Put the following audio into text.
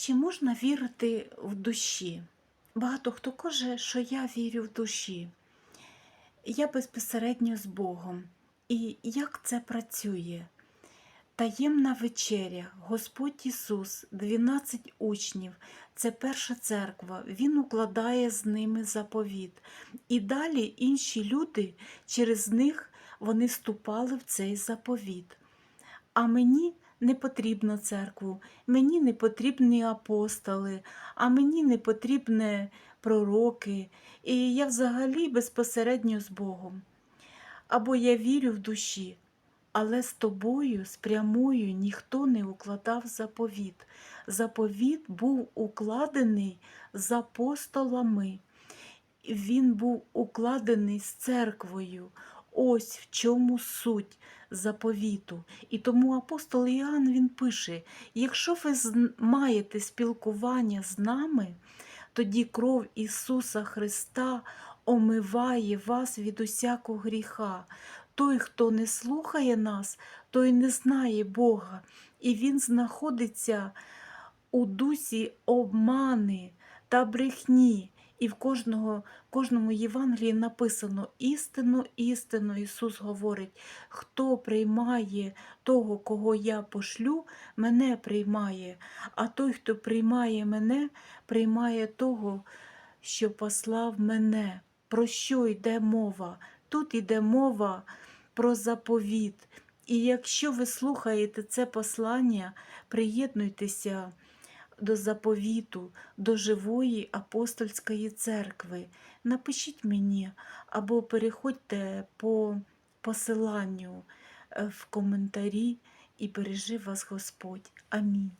Чи можна вірити в душі? Багато хто каже, що я вірю в душі. Я безпосередньо з Богом. І як це працює? Таємна вечеря, Господь Ісус, 12 учнів, це перша церква, Він укладає з ними заповіт. І далі інші люди, через них вони вступали в цей заповіт. А мені не потрібно церкву, мені не потрібні апостоли, а мені не потрібні пророки, і я взагалі безпосередньо з Богом. Або я вірю в душі, але з тобою, з прямою, ніхто не укладав заповіт. Заповіт був укладений з апостолами. Він був укладений з церквою. Ось в чому суть заповіту. І тому апостол Іоанн він пише: якщо ви маєте спілкування з нами, тоді кров Ісуса Христа омиває вас від усякого гріха. Той, хто не слухає нас, той не знає Бога, і Він знаходиться у дусі обмани та брехні. І в кожного, кожному Євангелії написано істину, істину. Ісус говорить, хто приймає того, кого я пошлю, мене приймає, а той, хто приймає мене, приймає того, що послав мене. Про що йде мова? Тут йде мова про заповіт. І якщо ви слухаєте це послання, приєднуйтеся до заповіту, до живої апостольської церкви. Напишіть мені або переходьте по посиланню е, в коментарі і бережи вас Господь. Амінь.